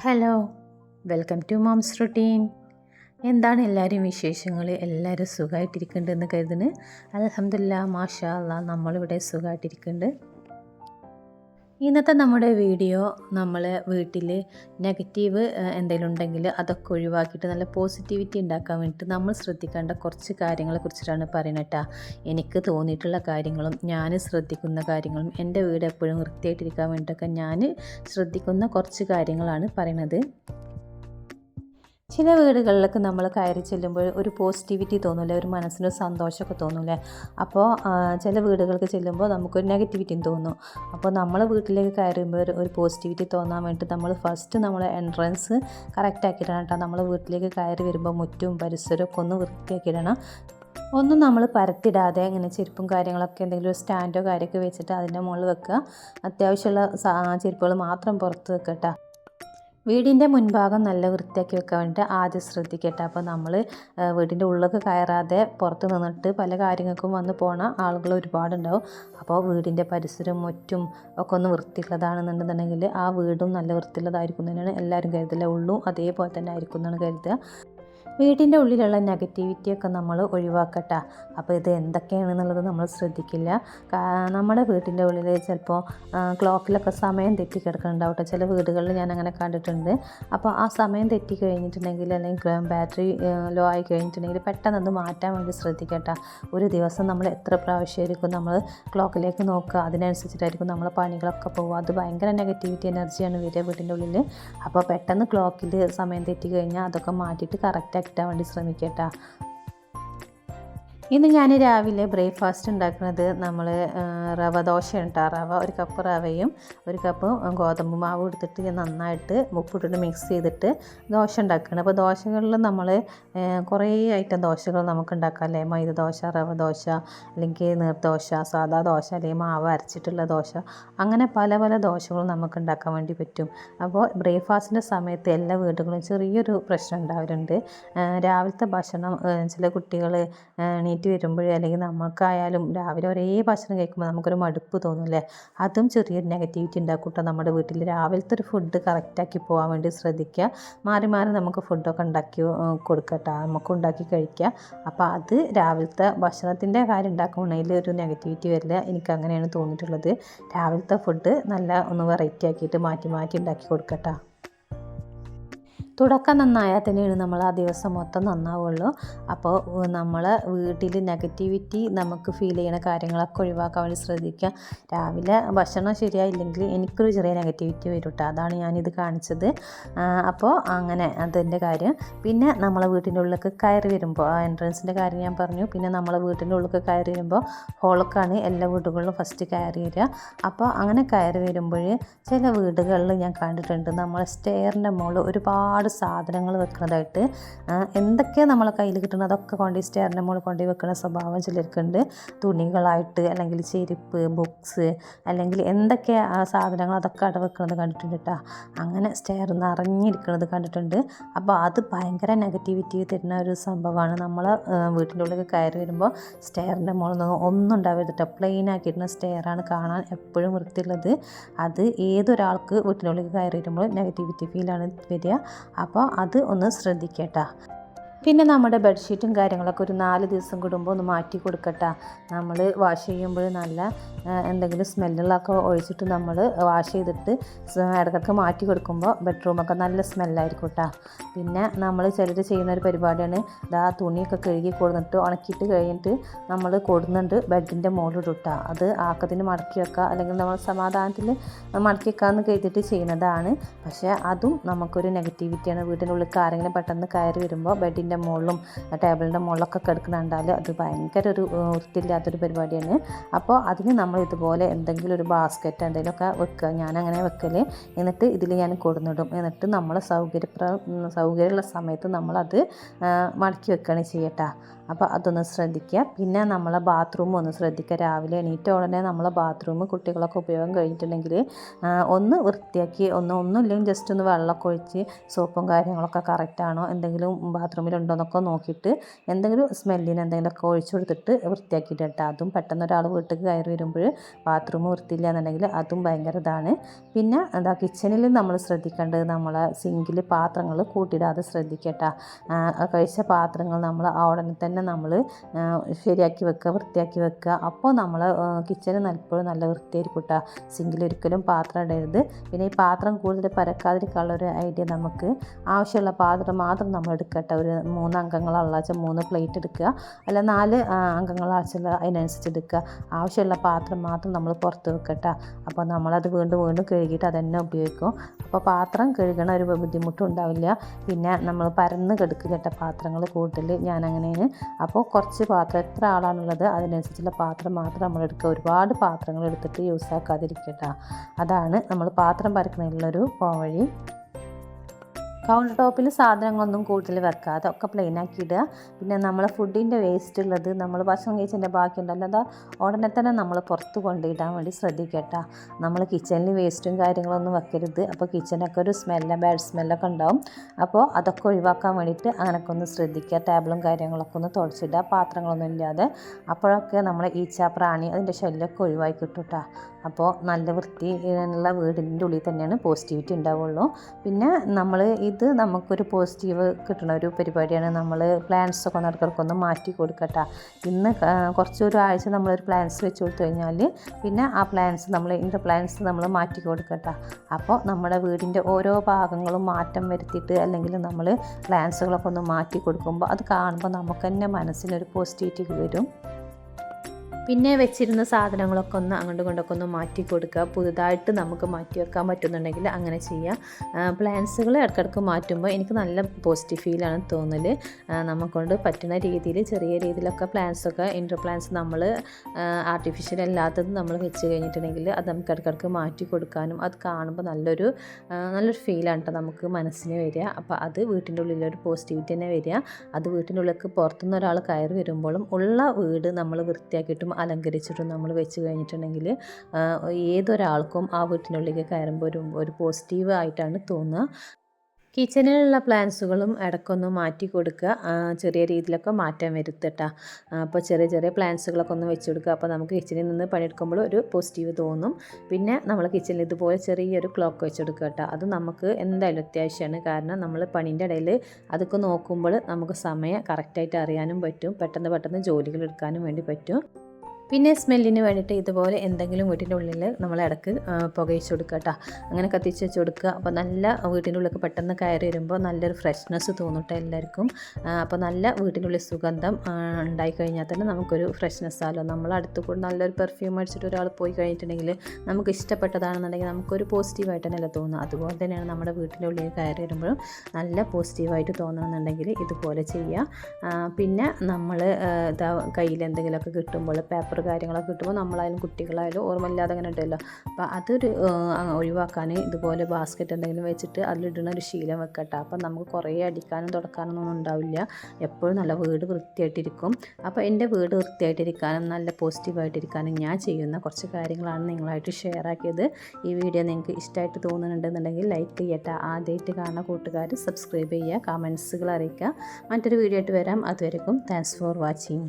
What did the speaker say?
Hello welcome to moms routine. എന്താണ് എല്ലാവരും വിശേഷങ്ങൾ? എല്ലാവരും സുഖമായിട്ടിരിക്കുന്നുണ്ടെന്ന് കരുതുന്നു. അലഹമില്ല മാഷാ അല്ല നമ്മളിവിടെ സുഖമായിട്ടിരിക്കുന്നുണ്ട്. ഇന്നത്തെ നമ്മുടെ വീഡിയോ നമ്മൾ വീട്ടിൽ നെഗറ്റീവ് എന്തെങ്കിലും ഉണ്ടെങ്കിൽ അതൊക്കെ ഒഴിവാക്കിയിട്ട് നല്ല പോസിറ്റിവിറ്റി ഉണ്ടാക്കാൻ വേണ്ടിയിട്ട് നമ്മൾ ശ്രദ്ധിക്കേണ്ട കുറച്ച് കാര്യങ്ങളെ കുറിച്ചിട്ടാണ് പറയുന്നത് കേട്ടോ എനിക്ക് തോന്നിയിട്ടുള്ള കാര്യങ്ങളും ഞാൻ ശ്രദ്ധിക്കുന്ന കാര്യങ്ങളും എന്റെ വീട് എപ്പോഴും വൃത്തിയായിട്ടിരിക്കാൻ വേണ്ടിയിട്ടൊക്കെ ഞാൻ ശ്രദ്ധിക്കുന്ന കുറച്ച് കാര്യങ്ങളാണ് പറയണത് ചില വീടുകളിലൊക്കെ നമ്മൾ കയറി ചെല്ലുമ്പോൾ ഒരു പോസിറ്റിവിറ്റി തോന്നില്ല? ഒരു മനസ്സിന് സന്തോഷമൊക്കെ തോന്നില്ലേ? അപ്പോൾ ചില വീടുകൾക്ക് ചെല്ലുമ്പോൾ നമുക്കൊരു നെഗറ്റിവിറ്റിയും തോന്നും. അപ്പോൾ നമ്മൾ വീട്ടിലേക്ക് കയറുമ്പോൾ ഒരു പോസിറ്റിവിറ്റി തോന്നാൻ വേണ്ടി നമ്മൾ ഫസ്റ്റ് നമ്മൾ എൻട്രൻസ് കറക്റ്റ് ആക്കിയിടണം കേട്ടോ. നമ്മൾ വീട്ടിലേക്ക് കയറി വരുമ്പോൾ മുറ്റും പരിസരവും ഒക്കെ ഒന്ന് വൃത്തിയാക്കിയിടണം. ഒന്നും നമ്മൾ പരത്തിടാതെ ഇങ്ങനെ ചെരുപ്പും കാര്യങ്ങളൊക്കെ എന്തെങ്കിലും ഒരു സ്റ്റാൻഡോ കാര്യമൊക്കെ വെച്ചിട്ട് അതിന്റെ മുകളിൽ വെക്കുക. അത്യാവശ്യമുള്ള ചെരുപ്പുകൾ മാത്രം പുറത്ത് വെക്കട്ടോ വീടിന്റെ മുൻഭാഗം നല്ല വൃത്തിയാക്കി വെക്കാൻ വേണ്ടിയിട്ട് ആദ്യം ശ്രദ്ധിക്കട്ടെ. അപ്പോൾ നമ്മൾ വീടിന്റെ ഉള്ളൊക്കെ കയറാതെ പുറത്ത് നിന്നിട്ട് പല കാര്യങ്ങൾക്കും വന്ന് പോണ ആളുകൾ ഒരുപാടുണ്ടാവും. അപ്പോൾ വീടിന്റെ പരിസരം മുറ്റും ഒക്കെ ഒന്ന് വൃത്തിയുള്ളതാണെന്നുണ്ടെന്നുണ്ടെങ്കിൽ ആ വീടും നല്ല വൃത്തിയുള്ളതായിരിക്കും തന്നെയാണ് എല്ലാവരും കരുതല ഉള്ളും അതേപോലെ തന്നെ ആയിരിക്കും എന്നാണ് കരുതുക. വീടിന്റെ ഉള്ളിലുള്ള നെഗറ്റിവിറ്റിയൊക്കെ നമ്മൾ ഒഴിവാക്കട്ടെ. അപ്പോൾ ഇത് എന്തൊക്കെയാണെന്നുള്ളത് നമ്മൾ ശ്രദ്ധിക്കില്ല. നമ്മുടെ വീട്ടിന്റെ ഉള്ളിൽ ചിലപ്പോൾ ക്ലോക്കിലൊക്കെ സമയം തെറ്റി കിടക്കുന്നുണ്ടാവും കേട്ടോ. ചില വീടുകളിൽ ഞാൻ അങ്ങനെ കണ്ടിട്ടുണ്ട്. അപ്പോൾ ആ സമയം തെറ്റി കഴിഞ്ഞിട്ടുണ്ടെങ്കിൽ അല്ലെങ്കിൽ ബാറ്ററി ലോ ആയി കഴിഞ്ഞിട്ടുണ്ടെങ്കിൽ പെട്ടെന്ന് അത് മാറ്റാൻ വേണ്ടി ശ്രദ്ധിക്കട്ടെ. ഒരു ദിവസം നമ്മൾ എത്ര പ്രാവശ്യമായിരിക്കും നമ്മൾ ക്ലോക്കിലേക്ക് നോക്കുക. അതിനനുസരിച്ചിട്ടായിരിക്കും നമ്മൾ പണികളൊക്കെ പോകുക അത് ഭയങ്കര നെഗറ്റിവിറ്റി എനർജിയാണ് വരിക വീട്ടിന്റെ ഉള്ളിൽ. അപ്പോൾ പെട്ടെന്ന് ക്ലോക്കിൽ സമയം തെറ്റി കഴിഞ്ഞാൽ അതൊക്കെ മാറ്റിയിട്ട് കറക്റ്റ് കിട്ടാൻ വേണ്ടി ശ്രമിക്കട്ടോ. ഇന്ന് ഞാൻ രാവിലെ ബ്രേക്ക്ഫാസ്റ്റ് ഉണ്ടാക്കുന്നത് നമ്മൾ റവ ദോശ ഉണ്ടാ റവ ഒരു കപ്പ് റവയും ഒരു കപ്പ് ഗോതമ്പ് മാവ് എടുത്തിട്ട് ഞാൻ നന്നായിട്ട് ഉപ്പിട്ടിട്ട് മിക്സ് ചെയ്തിട്ട് ദോശ ഉണ്ടാക്കുകയാണ് അപ്പോൾ ദോശകളിൽ നമ്മൾ കുറേ ഐറ്റം ദോശകൾ നമുക്ക് ഉണ്ടാക്കാം. അല്ലേ? മൈദ ദോശ റവ ദോശ അല്ലെങ്കിൽ നീർദോശ സാദാ ദോശ അല്ലെങ്കിൽ മാവ് അരച്ചിട്ടുള്ള ദോശ. അങ്ങനെ പല പല ദോശകളും നമുക്ക് ഉണ്ടാക്കാൻ വേണ്ടി പറ്റും. അപ്പോൾ ബ്രേക്ക്ഫാസ്റ്റിന്റെ സമയത്ത് എല്ലാ വീടുകളും ചെറിയൊരു പ്രശ്നം ഉണ്ടാവലുണ്ട്. രാവിലത്തെ ഭക്ഷണം ചില കുട്ടികൾ വരുമ്പോഴേ അല്ലെങ്കിൽ നമുക്കായാലും രാവിലെ ഒരേ ഭക്ഷണം കഴിക്കുമ്പോൾ നമുക്കൊരു മടുപ്പ് തോന്നും തോന്നില്ലേ? അതും ചെറിയൊരു നെഗറ്റിവിറ്റി ഉണ്ടാക്കും കേട്ടോ നമ്മുടെ വീട്ടിൽ രാവിലത്തെ ഒരു ഫുഡ് കറക്റ്റാക്കി പോകാൻ വേണ്ടി ശ്രദ്ധിക്കുക മാറി മാറി നമുക്ക് ഫുഡൊക്കെ ഉണ്ടാക്കി കൊടുക്കട്ടോ. നമുക്ക് ഉണ്ടാക്കി കഴിക്കുക അപ്പോൾ അത് രാവിലത്തെ ഭക്ഷണത്തിന്റെ കാര്യം ഉണ്ടാക്കുകയാണെങ്കിൽ ഒരു നെഗറ്റിവിറ്റി വരില്ല. എനിക്ക് അങ്ങനെയാണ് തോന്നിയിട്ടുള്ളത്. രാവിലത്തെ ഫുഡ് നല്ല ഒന്ന് വെറൈറ്റി ആക്കിയിട്ട് മാറ്റി മാറ്റി ഉണ്ടാക്കി കൊടുക്കട്ടോ. തുടക്കം നന്നായാൽ തന്നെയാണ് നമ്മൾ ആ ദിവസം മൊത്തം നന്നാവുള്ളൂ. അപ്പോൾ നമ്മൾ വീട്ടിൽ നെഗറ്റിവിറ്റി നമുക്ക് ഫീൽ ചെയ്യുന്ന കാര്യങ്ങളൊക്കെ ഒഴിവാക്കാൻ വേണ്ടി ശ്രദ്ധിക്കുക. രാവിലെ ഭക്ഷണം ശരിയായില്ലെങ്കിൽ എനിക്കൊരു ചെറിയ നെഗറ്റിവിറ്റി വരും കേട്ടോ. അതാണ് ഞാനിത് കാണിച്ചത്. അപ്പോൾ അങ്ങനെ അതിന്റെ കാര്യം. പിന്നെ നമ്മളെ വീട്ടിന്റെ ഉള്ളിലേക്ക് കയറി വരുമ്പോൾ ആ എൻട്രൻസിന്റെ കാര്യം ഞാൻ പറഞ്ഞു. പിന്നെ നമ്മളെ വീട്ടിന്റെ ഉള്ളിലേക്ക് കയറി വരുമ്പോൾ ഹോളൊക്കെയാണ് എല്ലാ വീടുകളിലും ഫസ്റ്റ് കയറി വരിക. അപ്പോൾ അങ്ങനെ കയറി വരുമ്പോൾ ചില വീടുകളിൽ ഞാൻ കണ്ടിട്ടുണ്ട് നമ്മളെ സ്റ്റെയറിന്റെ മുകളിൽ ഒരുപാട് സാധനങ്ങൾ വെക്കുന്നതായിട്ട് എന്തൊക്കെയാണ് നമ്മളെ കയ്യിൽ കിട്ടുന്നത് അതൊക്കെ കൊണ്ട് സ്റ്റെയറിന്റെ മുകളിൽ കൊണ്ട് വെക്കുന്ന സ്വഭാവം ചിലർക്കുണ്ട്. തുണികളായിട്ട് അല്ലെങ്കിൽ ചെരുപ്പ് ബുക്സ് അല്ലെങ്കിൽ എന്തൊക്കെ സാധനങ്ങൾ അതൊക്കെ അവിടെ വെക്കുന്നത് കണ്ടിട്ടുണ്ട് കേട്ടോ അങ്ങനെ സ്റ്റെയർ നിറഞ്ഞിരിക്കുന്നത് കണ്ടിട്ടുണ്ട്. അപ്പോൾ അത് ഭയങ്കര നെഗറ്റിവിറ്റി തരുന്ന ഒരു സംഭവമാണ്. നമ്മൾ വീട്ടിന്റെ ഉള്ളിൽ കയറി വരുമ്പോൾ സ്റ്റെയറിന്റെ മുകളിൽ നിന്ന് ഒന്നും ഉണ്ടാവരുത് കേട്ടോ പ്ലെയിൻ ആക്കിയിരുന്ന സ്റ്റെയറാണ് കാണാൻ എപ്പോഴും വൃത്തിയുള്ളത്. അത് ഏതൊരാൾക്ക് വീട്ടിനുള്ളിൽ കയറി വരുമ്പോൾ നെഗറ്റിവിറ്റി ഫീലാണ് വരിക. അപ്പോൾ അത് ഒന്ന് ശ്രദ്ധിക്കട്ടോ. പിന്നെ നമ്മുടെ ബെഡ്ഷീറ്റും കാര്യങ്ങളൊക്കെ ഒരു നാല് ദിവസം കൂടുമ്പോൾ ഒന്ന് മാറ്റി കൊടുക്കട്ടെ. നമ്മൾ വാഷ് ചെയ്യുമ്പോൾ നല്ല എന്തെങ്കിലും സ്മെല്ലുകളൊക്കെ ഒഴിച്ചിട്ട് നമ്മൾ വാഷ് ചെയ്തിട്ട് ഇടയ്ക്കൊക്കെ മാറ്റി കൊടുക്കുമ്പോൾ ബെഡ്റൂമൊക്കെ നല്ല സ്മെല്ലായിരിക്കും കേട്ടോ പിന്നെ നമ്മൾ ചിലർ ചെയ്യുന്ന ഒരു പരിപാടിയാണ്. ഇതാ തുണിയൊക്കെ കഴുകി കൊടുന്നിട്ട് ഉണക്കിയിട്ട് കഴിഞ്ഞിട്ട് നമ്മൾ കൊടുന്നുണ്ട് ബെഡിന്റെ മുകളിൽ ഇട്ടാ അത് ആക്കത്തിന് മടക്കി വെക്കുക അല്ലെങ്കിൽ നമ്മൾ സമാധാനത്തിൽ മടക്കി വെക്കാമെന്ന് കരുതിയിട്ട് ചെയ്യുന്നതാണ്. പക്ഷേ അതും നമുക്കൊരു നെഗറ്റിവിറ്റിയാണ്. വീടിന്റെ ഉള്ളിൽ ആരെങ്കിലും പെട്ടെന്ന് കയറി വരുമ്പോൾ ബെഡിന്റെ മുകളിലും ടേബിളിന്റെ മുകളിലൊക്കെ കിടക്കുന്നുണ്ടാൽ അത് ഭയങ്കര ഒരു വൃത്തിയില്ലാത്തൊരു പരിപാടിയാണ്. അപ്പോൾ അതിന് നമ്മൾ ഇതുപോലെ എന്തെങ്കിലും ഒരു ബാസ്ക്കറ്റ് എന്തെങ്കിലുമൊക്കെ വെക്കുക ഞാനങ്ങനെ വെക്കൽ എന്നിട്ട് ഇതിൽ ഞാൻ കൊടുന്നിടും. എന്നിട്ട് നമ്മൾ സൗകര്യപ്ര സൗകര്യമുള്ള സമയത്ത് നമ്മളത് മടക്കി വെക്കുകയാണ് ചെയ്യട്ടാ. അപ്പോൾ അതൊന്ന് ശ്രദ്ധിക്കുക പിന്നെ നമ്മളെ ബാത്റൂം ഒന്ന് ശ്രദ്ധിക്കുക രാവിലെ എണീറ്റ ഉടനെ നമ്മളെ ബാത്റൂം കുട്ടികളൊക്കെ ഉപയോഗം കഴിഞ്ഞിട്ടുണ്ടെങ്കിൽ ഒന്ന് വൃത്തിയാക്കി ഒന്ന് ഒന്നുമില്ലെങ്കിൽ ജസ്റ്റ് ഒന്ന് വെള്ളമൊക്കെ ഒഴിച്ച് സോപ്പും കാര്യങ്ങളൊക്കെ കറക്റ്റാണോ എന്തെങ്കിലും ബാത്റൂമിലുണ്ടോ എന്നൊക്കെ നോക്കിയിട്ട് എന്തെങ്കിലും സ്മെല്ലിന് എന്തെങ്കിലുമൊക്കെ ഒഴിച്ചു കൊടുത്തിട്ട് വൃത്തിയാക്കിയിട്ട് കേട്ടോ അതും പെട്ടെന്ന് ഒരാൾ വീട്ടിൽ കയറി വരുമ്പോൾ ബാത്റൂം വൃത്തിയില്ല എന്നുണ്ടെങ്കിൽ അതും ഭയങ്കര ഇതാണ്. പിന്നെ എന്താ കിച്ചണിൽ നമ്മൾ ശ്രദ്ധിക്കേണ്ടത് നമ്മളെ സിങ്കിൽ പാത്രങ്ങൾ കൂട്ടിയിടാതെ ശ്രദ്ധിക്കട്ടോ. കഴിച്ച പാത്രങ്ങൾ നമ്മൾ ആ ഉടനെ തന്നെ നമ്മൾ ശരിയാക്കി വെക്കുക വൃത്തിയാക്കി വെക്കുക അപ്പോൾ നമ്മൾ കിച്ചണ് നല്ലപ്പോഴും നല്ല വൃത്തിയായിരിക്കും സിങ്കിൽ ഒരിക്കലും പാത്രം ഇടരുത്. പിന്നെ ഈ പാത്രം കൂടുതൽ പരക്കാതിരിക്കാനുള്ള ഒരു ഐഡിയ നമുക്ക് ആവശ്യമുള്ള പാത്രം മാത്രം നമ്മൾ എടുക്കട്ടെ ഒരു മൂന്ന് അംഗങ്ങളുള്ള വെച്ചാൽ മൂന്ന് പ്ലേറ്റ് എടുക്കുക. അല്ല നാല് അംഗങ്ങളാച്ചുള്ള അതിനനുസരിച്ച് എടുക്കുക. ആവശ്യമുള്ള പാത്രം മാത്രം നമ്മൾ പുറത്ത് വെക്കട്ടെ അപ്പോൾ നമ്മളത് വീണ്ടും വീണ്ടും കഴുകിയിട്ട് അതന്നെ ഉപയോഗിക്കും. അപ്പോൾ പാത്രം കഴുകണ ഒരു ബുദ്ധിമുട്ടും ഉണ്ടാവില്ല. പിന്നെ നമ്മൾ പരന്ന് കെടുക്കുക കേട്ട പാത്രങ്ങൾ കൂടുതൽ ഞാൻ അങ്ങനെയാണ് അപ്പോൾ കുറച്ച് പാത്രം എത്ര ആളാണുള്ളത് അതിനനുസരിച്ചുള്ള പാത്രം മാത്രം നമ്മൾ എടുക്കുക. ഒരുപാട് പാത്രങ്ങൾ എടുത്തിട്ട് യൂസ് ആക്കാതിരിക്കട്ടോ അതാണ് നമ്മൾ പാത്രം പരക്കുന്നതിലുള്ളൊരു പോവഴി കൗണ്ടർ ടോപ്പിൽ സാധനങ്ങളൊന്നും കൂടുതൽ വെക്കാതെ ഒക്കെ പ്ലെയിൻ ആക്കി ഇടുക പിന്നെ നമ്മൾ ഫുഡിന്റെ വേസ്റ്റ് ഉള്ളത് നമ്മൾ ഭക്ഷണം കഴിച്ചതിന്റെ ബാക്കി ഉണ്ടല്ലോ അത് ഉടനെ തന്നെ നമ്മൾ പുറത്ത് കൊണ്ടിടാൻ വേണ്ടി ശ്രദ്ധിക്കട്ടോ. നമ്മൾ കിച്ചണിൽ വേസ്റ്റും കാര്യങ്ങളൊന്നും വെക്കരുത്. അപ്പോൾ കിച്ചനൊക്കെ ഒരു സ്മെല്ലും ബാഡ് സ്മെല്ലൊക്കെ ഉണ്ടാവും. അപ്പോൾ അതൊക്കെ ഒഴിവാക്കാൻ വേണ്ടിയിട്ട് അങ്ങനെയൊക്കെ ഒന്ന് ശ്രദ്ധിക്കുക. ടേബിളും കാര്യങ്ങളൊക്കെ ഒന്ന് തുടച്ചിടുക. പാത്രങ്ങളൊന്നും ഇല്ലാതെ അപ്പോഴൊക്കെ നമ്മൾ ഈച്ച പ്രാണി അതിന്റെ ശല്യമൊക്കെ ഒഴിവാക്കി കിട്ടും അപ്പോൾ നല്ല വൃത്തി ഉള്ള വീടിന്റെ ഉള്ളിൽ തന്നെയാണ് പോസിറ്റിവിറ്റി ഉണ്ടാവുള്ളൂ. പിന്നെ നമ്മൾ ഇത് നമുക്കൊരു പോസിറ്റീവ് കിട്ടുന്ന ഒരു പരിപാടിയാണ്. നമ്മൾ ഒക്കെ നടക്കിടക്കൊന്ന് മാറ്റി കൊടുക്കട്ടെ. ഇന്ന് കുറച്ചൊരു ആഴ്ച നമ്മളൊരു പ്ലാന്റ്സ് വെച്ച് കൊടുത്തു കഴിഞ്ഞാൽ പിന്നെ ആ പ്ലാന്റ്സ് നമ്മൾ ഇതിന്റെ പ്ലാന്റ്സ് നമ്മൾ മാറ്റി കൊടുക്കട്ടെ. അപ്പോൾ നമ്മുടെ വീടിന്റെ ഓരോ ഭാഗങ്ങളും മാറ്റം വരുത്തിയിട്ട് അല്ലെങ്കിൽ നമ്മൾ പ്ലാന്റ്സുകളൊക്കെ ഒന്ന് മാറ്റി കൊടുക്കുമ്പോൾ അത് കാണുമ്പോൾ നമുക്ക് തന്നെ മനസ്സിനൊരു പോസിറ്റിവിറ്റി വരും. പിന്നെ വെച്ചിരുന്ന സാധനങ്ങളൊക്കെ ഒന്ന് അങ്ങോട്ടും കൊണ്ടൊക്കെ ഒന്ന് മാറ്റി കൊടുക്കുക. പുതുതായിട്ട് നമുക്ക് മാറ്റി വെക്കാൻ പറ്റുന്നുണ്ടെങ്കിൽ അങ്ങനെ ചെയ്യാം. പ്ലാൻസുകൾ ഇടയ്ക്കിടയ്ക്ക് മാറ്റുമ്പോൾ എനിക്ക് നല്ല പോസിറ്റീവ് ഫീലാണ് തോന്നൽ നമുക്കൊണ്ട് പറ്റുന്ന രീതിയിൽ ചെറിയ രീതിയിലൊക്കെ പ്ലാൻസൊക്കെ ഇൻഡോർ പ്ലാൻസ് നമ്മൾ ആർട്ടിഫിഷ്യൽ അല്ലാത്തത് നമ്മൾ വെച്ച് കഴിഞ്ഞിട്ടുണ്ടെങ്കിൽ അത് നമുക്ക് ഇടയ്ക്കിടയ്ക്ക് മാറ്റി കൊടുക്കാനും അത് കാണുമ്പോൾ നല്ലൊരു നല്ലൊരു ഫീലാണ് കേട്ടോ നമുക്ക് മനസ്സിന് വരിക. അപ്പോൾ അത് വീട്ടിന്റെ ഉള്ളിലൊരു പോസിറ്റിവിറ്റി തന്നെ വരിക. അത് വീട്ടിന്റെ ഉള്ളിലേക്ക് പുറത്തുനിന്ന് ഒരാൾ കയറി വരുമ്പോഴും ഉള്ള വീട് നമ്മൾ വൃത്തിയാക്കിയിട്ടും അലങ്കരിച്ചിട്ടും നമ്മൾ വെച്ച് കഴിഞ്ഞിട്ടുണ്ടെങ്കിൽ ഏതൊരാൾക്കും ആ വീട്ടിനുള്ളിലേക്ക് കയറുമ്പോൾ ഒരു ഒരു പോസിറ്റീവ് ആയിട്ടാണ് തോന്നുക. കിച്ചണിലുള്ള പ്ലാന്റ്സുകളും ഇടയ്ക്കൊന്ന് മാറ്റി കൊടുക്കുക. ചെറിയ രീതിയിലൊക്കെ മാറ്റം വരുത്തട്ടാ. അപ്പോൾ ചെറിയ ചെറിയ പ്ലാന്റ്സുകളൊക്കെ ഒന്ന് വെച്ച് കൊടുക്കുക. അപ്പോൾ നമുക്ക് കിച്ചണിൽ നിന്ന് പണിയെടുക്കുമ്പോൾ ഒരു പോസിറ്റീവ് തോന്നും. പിന്നെ നമ്മൾ കിച്ചണിൽ ഇതുപോലെ ചെറിയൊരു ക്ലോക്ക് വെച്ച് കൊടുക്കുക കേട്ടോ. അത് നമുക്ക് എന്തായാലും അത്യാവശ്യമാണ്. കാരണം നമ്മൾ പണീന്റെ ഇടയിൽ അതൊക്കെ നോക്കുമ്പോൾ നമുക്ക് സമയം കറക്റ്റായിട്ട് അറിയാനും പറ്റും. പെട്ടെന്ന് പെട്ടെന്ന് ജോലികൾ എടുക്കാനും വേണ്ടി പറ്റും. പിന്നെ സ്മെല്ലിന് വേണ്ടിയിട്ട് ഇതുപോലെ എന്തെങ്കിലും വീട്ടിന്റെ ഉള്ളിൽ നമ്മൾ ഇടയ്ക്ക് പുകയിച്ചു കൊടുക്കുക കേട്ടോ അങ്ങനെ കത്തിച്ച് വെച്ച് കൊടുക്കുക. അപ്പോൾ നല്ല വീട്ടിന്റെ ഉള്ളിൽ പെട്ടെന്ന് കയറി വരുമ്പോൾ നല്ലൊരു ഫ്രഷ്നെസ് തോന്നട്ടെ എല്ലാവർക്കും. അപ്പോൾ നല്ല വീട്ടിന്റെ ഉള്ളിൽ സുഗന്ധം ഉണ്ടായി കഴിഞ്ഞാൽ തന്നെ നമുക്കൊരു ഫ്രഷ്നെസ് ആലോ നമ്മൾ അടുത്ത് കൂടെ നല്ലൊരു പെർഫ്യൂം അടിച്ചിട്ട് ഒരാൾ പോയി കഴിഞ്ഞിട്ടുണ്ടെങ്കിൽ നമുക്ക് ഇഷ്ടപ്പെട്ടതാണെന്നുണ്ടെങ്കിൽ നമുക്കൊരു പോസിറ്റീവായിട്ട് തന്നെയല്ലേ തോന്നുക. അതുപോലെ തന്നെയാണ് നമ്മുടെ വീട്ടിന്റെ ഉള്ളിൽ കയറി വരുമ്പോഴും നല്ല പോസിറ്റീവായിട്ട് തോന്നണമെന്നുണ്ടെങ്കിൽ ഇതുപോലെ ചെയ്യുക. പിന്നെ നമ്മൾ ഇതാ കയ്യിൽ എന്തെങ്കിലുമൊക്കെ കിട്ടുമ്പോൾ പേപ്പർ കാര്യങ്ങളൊക്കെ കിട്ടുമ്പോൾ നമ്മളായാലും കുട്ടികളായാലും ഓർമ്മയില്ലാതെ അങ്ങനെ ഉണ്ടല്ലോ അപ്പോൾ അതൊരു ഒഴിവാക്കാൻ ഇതുപോലെ ബാസ്ക്കറ്റ് എന്തെങ്കിലും വെച്ചിട്ട് അതിലിടുന്ന ഒരു ശീലം വെക്കട്ടെ. അപ്പം നമുക്ക് കുറേ അടിക്കാനും തുടക്കാനും ഒന്നും ഉണ്ടാവില്ല. എപ്പോഴും നല്ല വീട് വൃത്തിയായിട്ടിരിക്കും. അപ്പോൾ എന്റെ വീട് വൃത്തിയായിട്ടിരിക്കാനും നല്ല പോസിറ്റീവായിട്ടിരിക്കാനും ഞാൻ ചെയ്യുന്ന കുറച്ച് കാര്യങ്ങളാണ് നിങ്ങളായിട്ട് ഷെയർ ആക്കിയത്. ഈ വീഡിയോ നിങ്ങൾക്ക് ഇഷ്ടമായിട്ട് തോന്നുന്നുണ്ടെന്നുണ്ടെങ്കിൽ ലൈക്ക് ചെയ്യട്ടെ. ആദ്യമായിട്ട് കാണുന്ന കൂട്ടുകാർ സബ്സ്ക്രൈബ് ചെയ്യുക കമൻസുകൾ അറിയിക്കുക. മറ്റൊരു വീഡിയോ ആയിട്ട് വരാം. അതുവരെക്കും താങ്ക്സ് ഫോർ വാച്ചിങ്